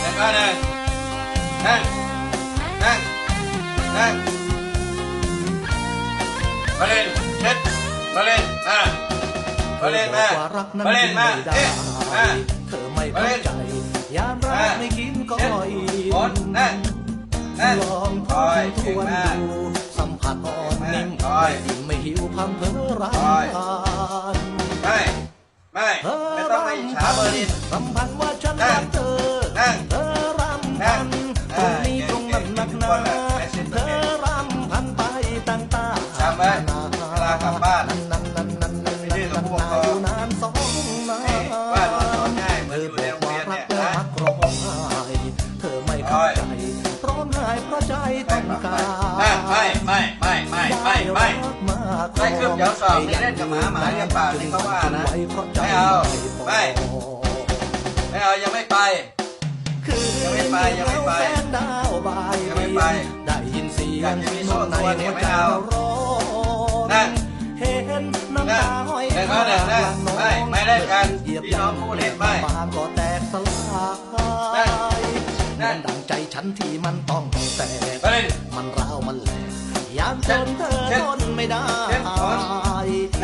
แล้วก็นั่งนั่งนั่งนั่งมาเล่นเช็ดมาเล่นมามาเล่นมาว่ารักนั้นมาเล่นมาไม่ได้เอ๊ะมาเธอไม่เข้าใจยามรักไม่กินก็เช็ดอิ่หมดนั่งนั่งลองทคอยวนทเก่งวนมากดูสัมผัสอ่อนนิ่มคอยไม่อิ่มไม่หิวพังเพอรำคอยคาญไม่ไม่ไม่ต้องไปอิจฉาเบอร์ลินรำพันว่า ลากลับบ้านนั่นนั่นนั่นนั่นไม่ดื้อกับผู้ปกครองอยู่นานสองนานนี่ว่าดสอนง่ายเหมือนอยู่ในโรงเรียนเนี่ยเธอนะบอกว่ารักและรักร้องไห้เธอไม่เข้าใจร้องไห้เพราะใจต้องการไม่ไม่ไม่ไม่ไม่ไม่ไม่ไม่ขึ้นเดี๋ยวสอบนี่เล่นกับหมาหมาเรียกปากนี่เขาว่านะไม่เอาไม่ไม่เอายังไม่ไปคือยังไม่ไปยังไม่ไปแสงดาวบายยังไม่ไปได้ยินเสียอยากจะมีโซ่ในตัวเนี่หัยวไม่ใจเอา นนั่งเห็นน้ำตาห้อยนั่งนั่งนั่งนั่งไม่ไม่เล่นกันเหยียบพี่น้องคู่เล่นไม่บางก็แตกสลายนั่งเหมือนดังใจฉันที่มันต้องแตกไปเลยมันร้าวมันแหลกยามจนเธอเช็ดทนไม่ได้เช็ดก่อน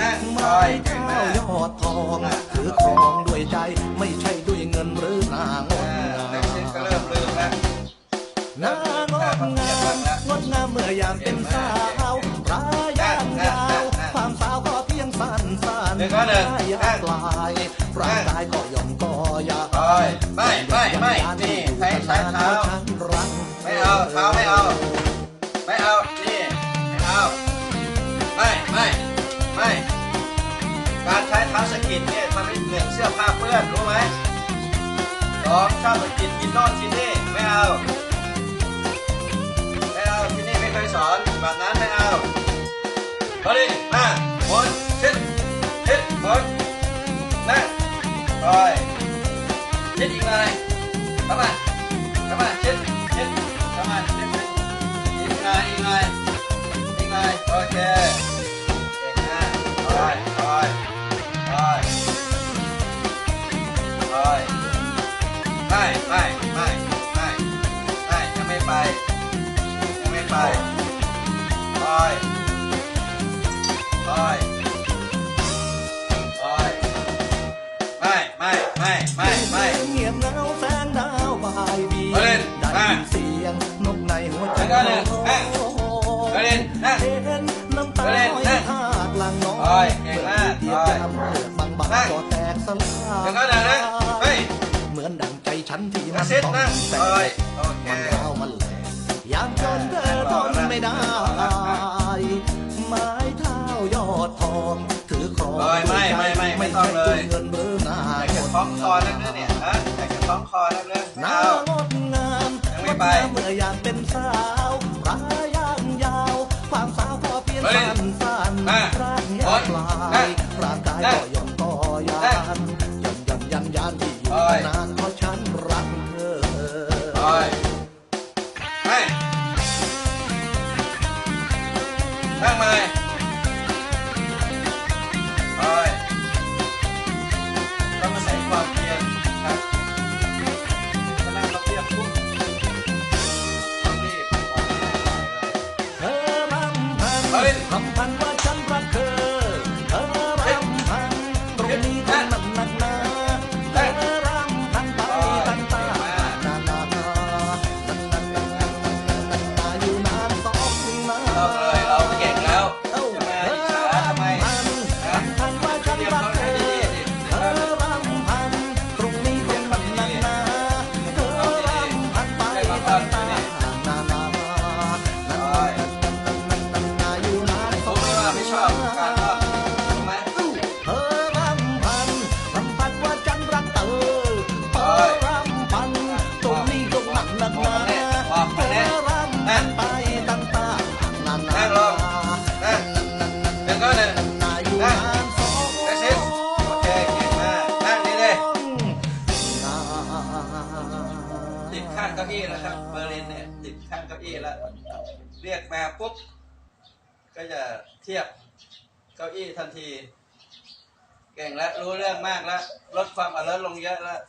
นั่งคไม้อยเก่งเท้ามากยอดทองนั่งถือครองด้วยใจไม่ใช่ด้วยเงินหรือนางงอ่าดเด็งากๆก็เริ่มลืมแล้วนางงดงามงดงามเมื่อยามเป็นสาว นเดี๋ยวก่อนเดี๋ยวยากลายร่างกายก็ย่อมก็อยากไม่ไม่ไม่นี่ใช้ใช้เท้าไม่เอาเท้าไม่เอาไม่เอานี่ไม่เอาไม่ไม่ไม่การใช้เท้าสะกิดเนี่ยทำให้หนึ่งเสื้อผ้าเปื้อนรู้ไหมสองชอบสะกิดกินนอนกินนี่ไม่เอาไม่เอาที่นี่ไม่เคยสอนแบบนั้นไม่เอามาดิมาหมุน ชิดอีกหน่อยเข้ามาเข้ามาชิดชิดเข้ามาชิดอีกหน่อยอีกหน่อยอีกหน่อยโอเคเก่งมากคอยคอยคอยคอยไม่ไม่ไม่ไม่ไม่ยังไม่ไปยังไม่ไปคอยค ไม่ไม่ไม่ไม่ไม่เงียบเงาแสงดาวบายบีเล่นได้ยินเสียงนกในหัวใจก็เล่นนั่งมาเล่นนั่งเห็นน้ำตามาเล่นห้อยนั่งทากลังน้องโอ้ยเก่งมากเทียบโอ้ยยามเลือดบางบางก็แตกสลายแล้วก็เดินะเฮ้ยเหมือนดังใจฉันที่กมัระนต้องแตโอ้ยกมันร้ามันแหลกยามจนเธอทนไม่ได้ไม้เท้ายอดทอง ไม่ไปงดงามเมื่อยามเป็นสาวรายางยาว ความสาวพอเพียงเฮ้ยสั้นสั้นมาร่างยาโอ๊วยปลานั่ยงร่างกายนั่ก็งย่อมก็ยานั่งนย่อมย่อมยันยานที่อยู่โอ๊ยนาน 哎， ติดข้างเก้าอี้แล้วครับเบอร์ลินเนี่ยติดข้างเก้าอี้แล้ว เรียกมาปุ๊บ ก็จะเทียบเก้าอี้ทันที เก่งแล้วรู้เรื่องมากแล้ว ลดความอเลิรลงเยอะแล้ว